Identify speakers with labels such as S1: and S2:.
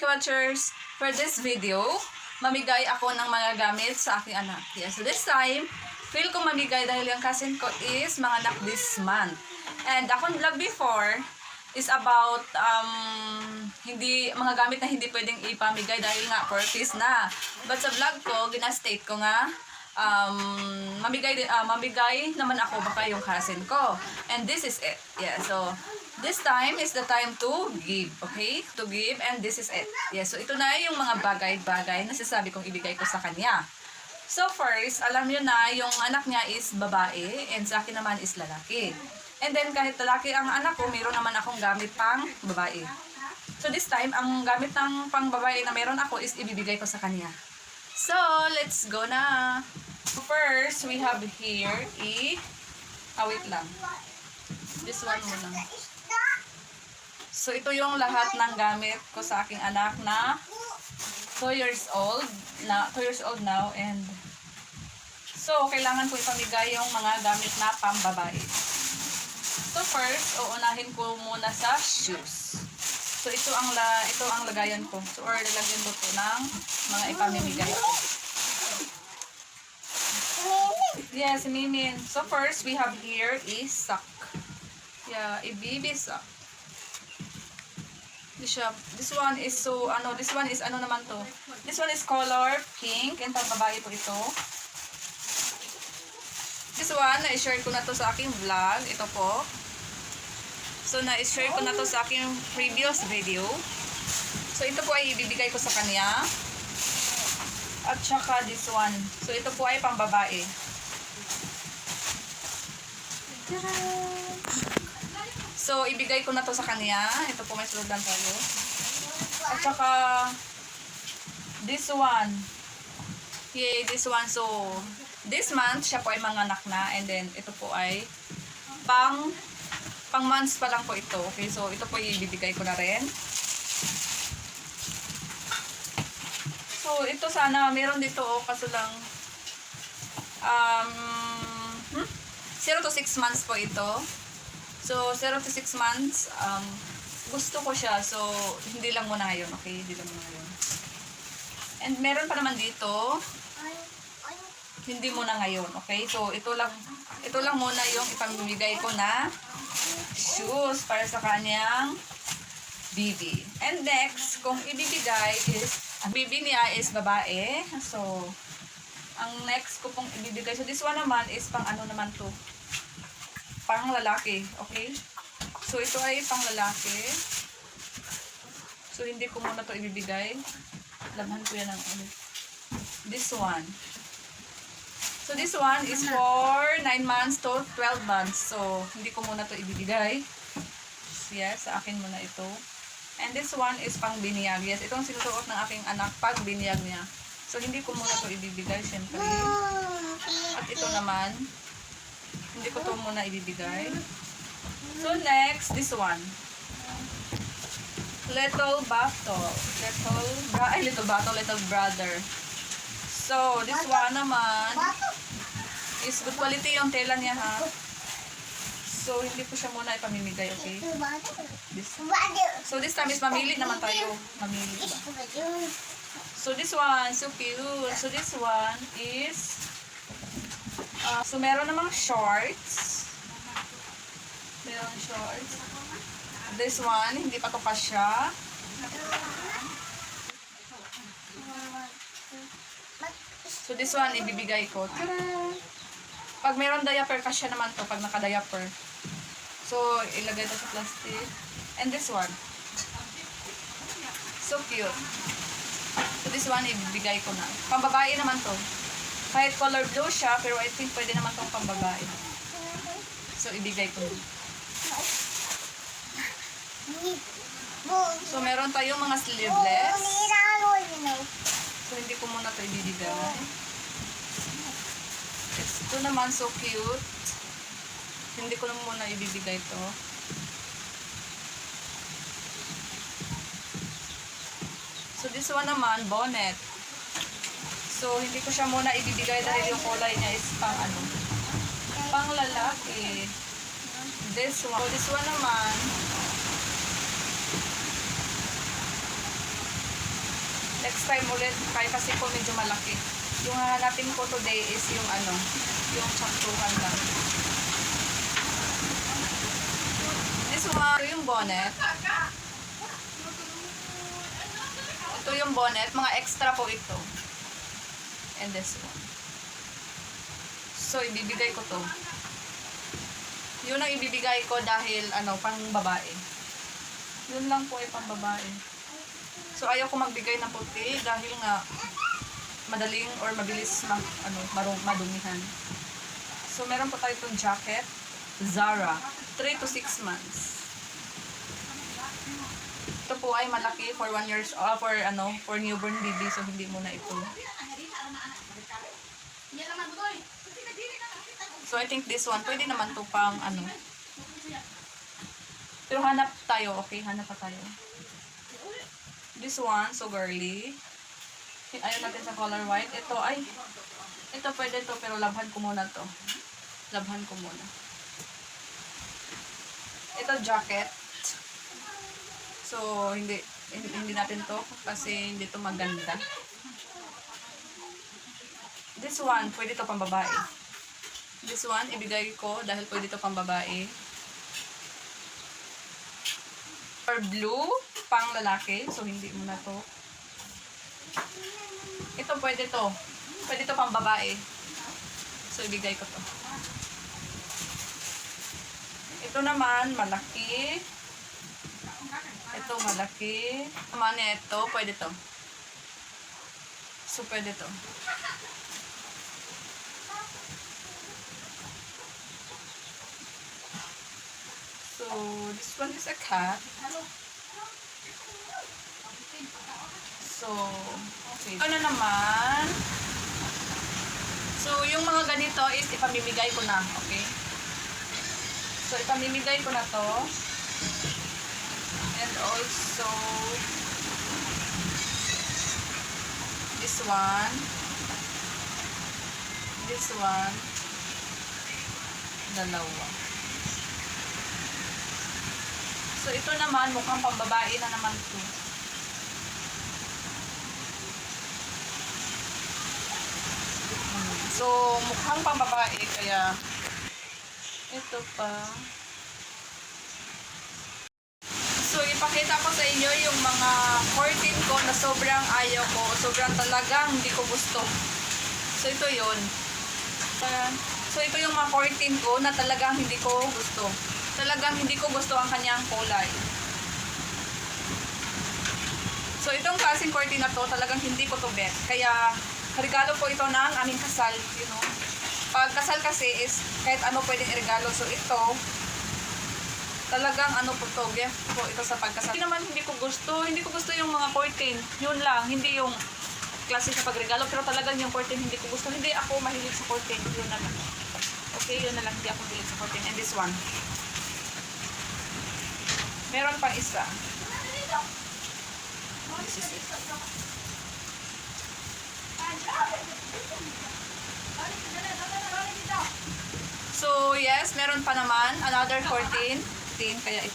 S1: Watchers! For this video, mamigay ako ng mga gamit sa aking anak. Yes, so this time, feel ko mamigay dahil yung cousin ko is mga anak this month. And akong vlog before is about um, hindi mga gamit na hindi pwedeng ipamigay dahil nga purpose na. But sa vlog ko, ginastate ko nga um, mamigay, ah, mamigay naman ako baka yung cousin ko. And this is it. Yeah, so this time is the time to give, okay? To give and this is it. Yeah, so ito na yung mga bagay-bagay na sasabi kong ibigay ko sa kanya. So first, alam niyo na yung anak niya is babae and sa akin naman is lalaki. And then kahit lalaki ang anak ko, meron naman akong gamit pang babae. So this time, ang gamit ng pang babae na meron ako is ibibigay ko sa kanya. So, let's go na. First, we have here i... Ah, wait lang. This one muna. So, ito yung lahat ng gamit ko sa aking anak na 2 years old. Na 2 years old now and So, kailangan ko ipamigay yung mga gamit na pambabae. So, first, uunahin ko muna sa shoes. So, ito ang la ito ang lagayan ko. So, or lalagyan ko ng mga ipamimigay ko. Yes, Mimin. So, first, we have here is sock. Yeah, baby sock. Siya- this one is so, ano, this one is, ano naman to? This one is color pink and pambabae po ito. This one, na-share ko na to sa aking vlog. Ito po. So, na-share ko na to sa aking previous video. So, ito po ay ibibigay ko sa kanya. At saka this one. So, ito po ay pambabae. So, ibigay ko na to sa kanya. Ito po may slogan tayo. At saka, this one. Yay, this one. So, this month, siya po ay manganak na. And then, ito po ay pang pang months pa lang po ito. Okay, so ito po ibibigay ko na rin. So, ito sana, meron dito, oh, kaso lang, um, hmm? 0 to 6 months po ito. So, 0 to 6 months, um, gusto ko siya. So, hindi lang muna ngayon, okay? Hindi lang muna ngayon. And meron pa naman dito, hindi muna ngayon, okay? So, ito lang, ito lang muna yung ipamimigay ko na shoes para sa kanyang bibi. And next, kung ibibigay is, ang bibi niya is babae. So, ang next ko pong ibibigay, so this one naman is pang ano naman to? Pang lalaki, okay? So, ito ay pang lalaki. So, hindi ko muna to ibibigay. Labhan ko yan ng ano. This one. So, this one is for 9 months to 12 months. So, hindi ko muna to ibibigay. Yes, sa akin muna ito. And this one is pang biniyag. Yes, itong sinusuot ng aking anak pag biniyag niya. So, hindi ko muna to ibibigay, syempre. At ito naman, hindi ko to muna ibibigay. So, next, this one. Little bottle. Little, bra ay, little bottle, little brother. So, this one naman, is good quality yung tela niya ha. So, hindi ko siya muna ipamimigay, okay? This. So, this time is mamili naman tayo. Mamili ba? So, this one, so cute. So, this one is, uh, so, meron namang shorts. Meron shorts. This one, hindi pa to kasya. So, this one, ibibigay ko. Tada! Pag meron diaper, kasya naman to pag naka-diaper. So, ilagay to sa plastic. And this one. So cute. So, this one, ibibigay ko na. Pambabae naman to. Kahit color blue siya, pero I think pwede naman tong pambabae. So, ibigay ko. So, meron tayong mga sleeveless. So, hindi ko muna to ibibigay. Ito naman so cute. Hindi ko naman muna ibibigay to. So, this one naman, bonnet. So, hindi ko siya muna ibibigay dahil yung kulay niya is pang ano, pang lalaki. This one. So, this one naman, Next time ulit, kaya kasi po medyo malaki. Yung hahanapin ko today is yung ano, yung tsaktuhan lang. This one, ito yung bonnet. Ito yung bonnet. Mga extra po ito. And this one. So, ibibigay ko to. Yun ang ibibigay ko dahil, ano, pang babae. Yun lang po ay pang babae. So, ayaw ko magbigay ng puti dahil nga madaling or mabilis mag, ano, marong, madumihan. So, meron po tayo itong jacket. Zara. 3 to 6 months. Ito po ay malaki for 1 years, uh, for ano, for newborn baby. So, hindi mo na ito. So, I think this one, pwede naman to pang ano. Pero hanap tayo, okay? Hanap pa tayo. This one, so girly. Ayaw natin sa color white. Ito ay, ito pwede to, pero labhan ko muna to. Labhan ko muna. Ito jacket. So, hindi, hindi, natin to kasi hindi to maganda. This one, pwede to pang babae. This one, ibigay ko dahil pwede to pang babae. Or blue, pang lalaki. So, hindi mo na to. Ito, pwede to. Pwede to pang babae. So, ibigay ko to. Ito naman, malaki. Ito, malaki. Naman ito, pwede to. So, pwede to. This one is a cat. So, okay. Ano naman? So, yung mga ganito is ipamimigay ko na, okay? So, ipamimigay ko na to. And also, this one. This one. Dalawa. So, ito naman, mukhang pambabae na naman to. Hmm. So, mukhang pambabae, kaya ito pa. So, ipakita ko sa inyo yung mga curtain ko na sobrang ayaw ko. Sobrang talagang hindi ko gusto. So, ito yon So, ito yung mga curtain ko na talagang hindi ko gusto. Talagang hindi ko gusto ang kanyang kulay. So, itong klaseng curtain na to, talagang hindi ko to bet. Kaya, regalo po ito ng aming kasal, you know. Pag kasal kasi is, kahit ano pwedeng regalo. So, ito, talagang ano po to, gift po ito sa pagkasal. Hindi naman hindi ko gusto, hindi ko gusto yung mga curtain. Yun lang, hindi yung klase sa pagregalo. Pero talagang yung curtain hindi ko gusto. Hindi ako mahilig sa curtain. Yun na lang. Okay, yun na lang. Hindi ako mahilig sa curtain. And this one. Meron pang isa. So, yes, meron pa naman. Another 14. 14, kaya.